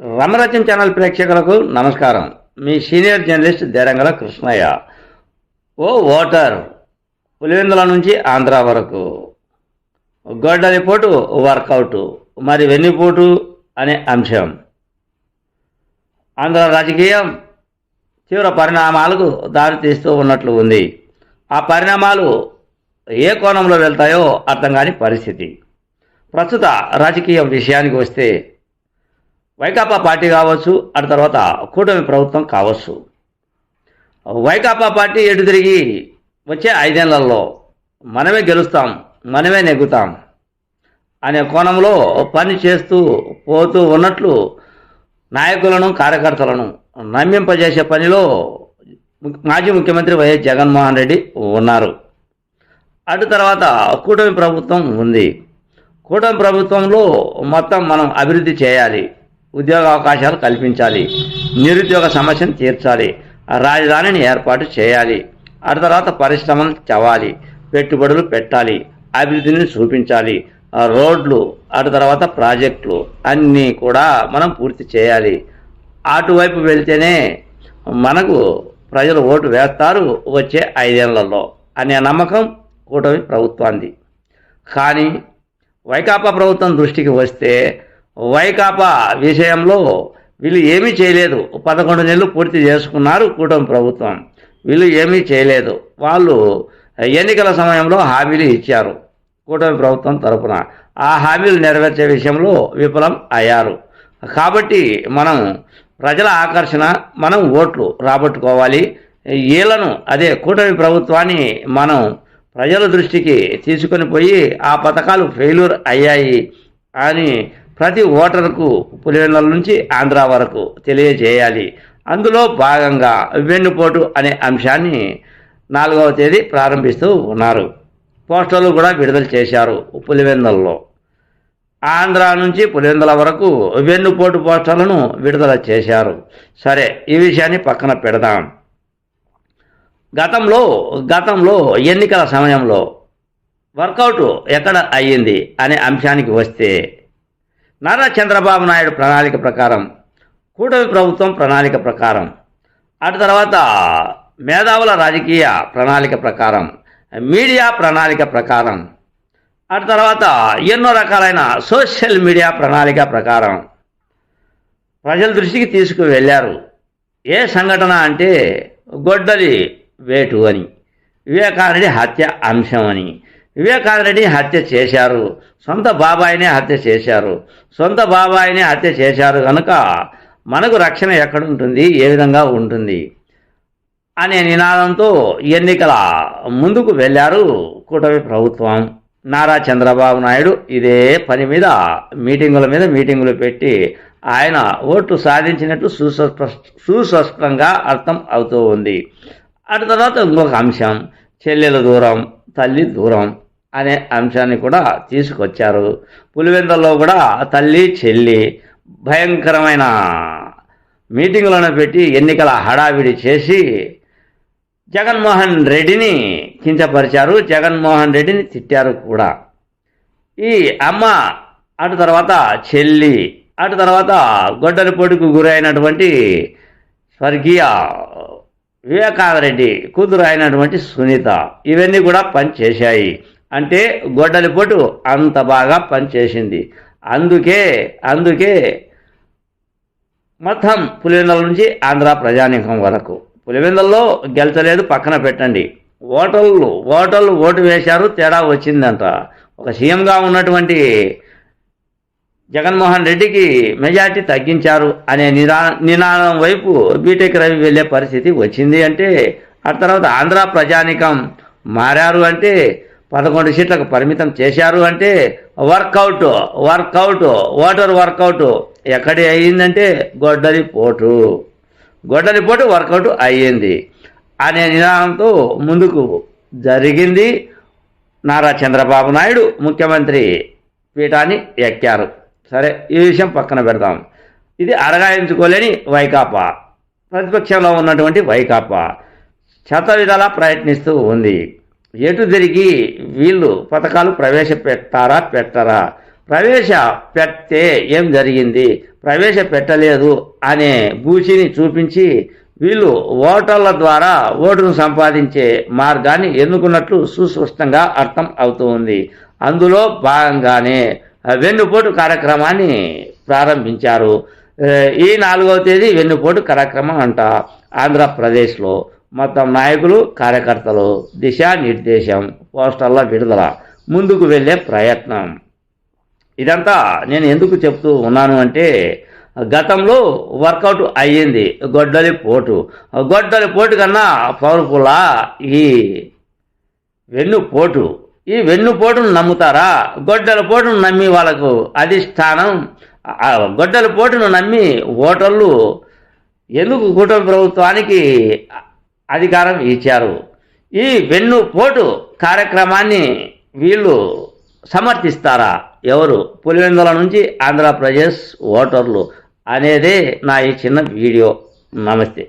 రమరచన channel ప్రేక్షకులకు నమస్కారం. మీ సీనియర్ జర్నలిస్ట్ దేరంగల కృష్ణయ్య. ఓ ఓటర్ పులివెందుల నుంచి ఆంధ్ర వరకు. గొడ్డలిపోటు వర్కౌట్. మరి వెన్నుపోటు అనే అంశం. ఆంధ్ర రాజకీయం తీవ్ర పరిణామాలకు దారితీస్తూ ఉన్నట్లు ఉంది. ఆ పరిణామాలు ఏ కోణంలో వెళ్తాయో అర్థం కాని పరిస్థితి. ప్రస్తుత రాజకీయ విషయానికి వస్తే వైకాపా పార్టీ కావచ్చు అటు తర్వాత కూటమి ప్రభుత్వం కావచ్చు. వైకాపా పార్టీ ఎటు తిరిగి వచ్చే ఐదేళ్ళలో మనమే గెలుస్తాం మనమే నెగ్గుతాం అనే కోణంలో పని చేస్తూ పోతూ ఉన్నట్లు నాయకులను కార్యకర్తలను నమ్మింపజేసే పనిలో మాజీ ముఖ్యమంత్రి వైఎస్ జగన్మోహన్ రెడ్డి ఉన్నారు. అటు తర్వాత కూటమి ప్రభుత్వం ఉంది. కూటమి ప్రభుత్వంలో మొత్తం మనం అభివృద్ధి చేయాలి. ఉద్యోగ అవకాశాలు కల్పించాలి. నిరుద్యోగ సమస్యను తీర్చాలి. రాజధానిని ఏర్పాటు చేయాలి. అటు తర్వాత పరిశ్రమలు చవాలి పెట్టుబడులు పెట్టాలి. అభివృద్ధిని చూపించాలి. రోడ్లు అటు తర్వాత ప్రాజెక్టులు అన్నీ కూడా మనం పూర్తి చేయాలి. అటువైపు వెళ్తేనే మనకు ప్రజలు ఓటు వేస్తారు వచ్చే ఐదేళ్ళలో అనే నమ్మకం కూటమి ప్రభుత్వానికి కానీ వైకాపా ప్రభుత్వం దృష్టికి వస్తే వైకాపా విషయంలో వీళ్ళు ఏమీ చేయలేదు. పదకొండు నెలలు పూర్తి చేసుకున్నారు కూటమి ప్రభుత్వం. వీళ్ళు ఏమీ చేయలేదు. వాళ్ళు ఎన్నికల సమయంలో హామీలు ఇచ్చారు కూటమి ప్రభుత్వం తరపున. ఆ హామీలు నెరవేర్చే విషయంలో విఫలం అయ్యారు. కాబట్టి మనం ప్రజల ఆకర్షణ మనం ఓట్లు రాబట్టుకోవాలి. వీళ్ళను అదే కూటమి ప్రభుత్వాన్ని మనం ప్రజల దృష్టికి తీసుకొని పోయి ఆ పథకాలు ఫెయిల్యూర్ అయ్యాయి అని ప్రతి ఓటర్కు పులివెందుల నుంచి ఆంధ్ర వరకు తెలియజేయాలి. అందులో భాగంగా వెన్నుపోటు అనే అంశాన్ని నాలుగవ తేదీ ప్రారంభిస్తూ ఉన్నారు. పోస్టర్లు కూడా విడుదల చేశారు పులివెందులలో. ఆంధ్ర నుంచి పులివెందుల వరకు వెన్నుపోటు పోస్టర్లను విడుదల చేశారు. సరే ఈ విషయాన్ని పక్కన పెడదాం. గతంలో గతంలో ఎన్నికల సమయంలో వర్కౌట్ ఎక్కడ అయ్యింది అనే అంశానికి వస్తే నారా చంద్రబాబు నాయుడు ప్రణాళిక ప్రకారం కూటమి ప్రభుత్వం ప్రణాళిక ప్రకారం అటు తర్వాత మేధావుల రాజకీయ ప్రణాళిక ప్రకారం మీడియా ప్రణాళిక ప్రకారం అటు తర్వాత ఎన్నో రకాలైన సోషల్ మీడియా ప్రణాళిక ప్రకారం ప్రజల దృష్టికి తీసుకువెళ్ళారు ఏ సంఘటన అంటే గొడ్డలి వేటు అని వివేకానండి హత్య అంశం అని. వివేకానందని హత్య చేశారు. సొంత బాబాయినే హత్య చేశారు. సొంత బాబాయినే హత్య చేశారు కనుక మనకు రక్షణ ఎక్కడ ఉంటుంది ఏ విధంగా ఉంటుంది? అనే నినాదంతో ఎన్నికల ముందుకు వెళ్ళారు కూటమి ప్రభుత్వం. నారా చంద్రబాబు నాయుడు ఇదే పని మీద మీటింగుల మీద మీటింగులు పెట్టి ఆయన ఓట్లు సాధించినట్లు సుస్పష్ట సుస్పష్టంగా అర్థం అవుతూ ఉంది. అటు తర్వాత ఇంకొక అంశం చెల్లెల దూరం తల్లి దూరం. అనే అంశాన్ని కూడా తీసుకొచ్చారు. పులివెందల్లో కూడా తల్లి చెల్లి భయంకరమైన మీటింగులను పెట్టి ఎన్నికల హడావిడి చేసి జగన్మోహన్ రెడ్డిని కించపరిచారు. జగన్మోహన్ రెడ్డిని తిట్టారు కూడా. ఈ అమ్మ అటు తర్వాత చెల్లి అటు తర్వాత గొడ్డల పొడికి గురైనటువంటి స్వర్గీయ వివేకానందరెడ్డి కూతురు అయినటువంటి సునీత ఇవన్నీ కూడా పనిచేశాయి. అంటే గొడ్డలిపోటు అంత బాగా పనిచేసింది. అందుకే అందుకే మొత్తం పులివెందుల నుంచి ఆంధ్ర ప్రజానీకం వరకు. పులివెందుల్లో గెలిచలేదు పక్కన పెట్టండి. ఓటర్లు ఓటర్లు ఓటు వేశారు తేడా వచ్చిందంట. ఒక సీఎంగా ఉన్నటువంటి జగన్మోహన్ రెడ్డికి మెజార్టీ తగ్గించారు అనే నినా నినాదం వైపు బీటెక్ రవి వెళ్ళే పరిస్థితి వచ్చింది అంటే ఆ తర్వాత ఆంధ్ర ప్రజానికం మారారు అంటే పదకొండు సీట్లకు పరిమితం చేశారు అంటే వర్కౌట్ వర్కౌట్ ఓటర్ వర్కౌట్ ఎక్కడ అయ్యిందంటే గొడ్డలి పోటు గొడ్డలి పోటు వర్కౌట్ అయ్యింది. అనే నినాదంతో ముందుకు జరిగింది నారా చంద్రబాబు నాయుడు. ముఖ్యమంత్రి పీఠాన్ని ఎక్కారు. సరే ఈ విషయం పక్కన పెడదాం. ఇది అరగాయించుకోలేని వైకాపా. ప్రతిపక్షంలో ఉన్నటువంటి వైకాపా. శత విధాలా ప్రయత్నిస్తూ ఉంది. ఎటు తిరిగి వీళ్ళు పథకాలు ప్రవేశపెట్టారా పెట్టారా ప్రవేశ పెడితే ఏం జరిగింది? ప్రవేశ పెట్టలేదు అనే బూచిని చూపించి వీళ్ళు ఓటర్ల ద్వారా ఓటును సంపాదించే మార్గాన్ని ఎన్నుకున్నట్లు సుస్పష్టంగా అర్థం అవుతూ ఉంది. అందులో భాగంగానే వెన్నుపోటు కార్యక్రమాన్ని ప్రారంభించారు. ఈ నాలుగవ తేదీ వెన్నుపోటు కార్యక్రమం అంట ఆంధ్రప్రదేశ్లో. మొత్తం నాయకులు కార్యకర్తలు దిశానిర్దేశం పోస్టర్ల విడుదల ముందుకు వెళ్ళే ప్రయత్నం. ఇదంతా నేను ఎందుకు చెప్తూ ఉన్నాను అంటే గతంలో వర్కౌట్ అయ్యింది గొడ్డలి పోటు. గొడ్డలి పోటు కన్నా పవర్ఫుల్ ఈ వెన్ను పోటు ఈ వెన్ను పోటును నమ్ముతారా? గొడ్డల పోటును నమ్మి వాళ్ళకు అధిష్టానం. గొడ్డల పోటును నమ్మి ఓటర్లు ఎందుకు కూటమి ప్రభుత్వానికి అధికారం ఇచ్చారు. ఈ వెన్ను పోటు కార్యక్రమాన్ని వీళ్ళు సమర్థిస్తారా? ఎవరు? పులివెందుల నుంచి ఆంధ్రప్రదేశ్ ఓటర్లు అనేదే నా ఈ చిన్న వీడియో. నమస్తే.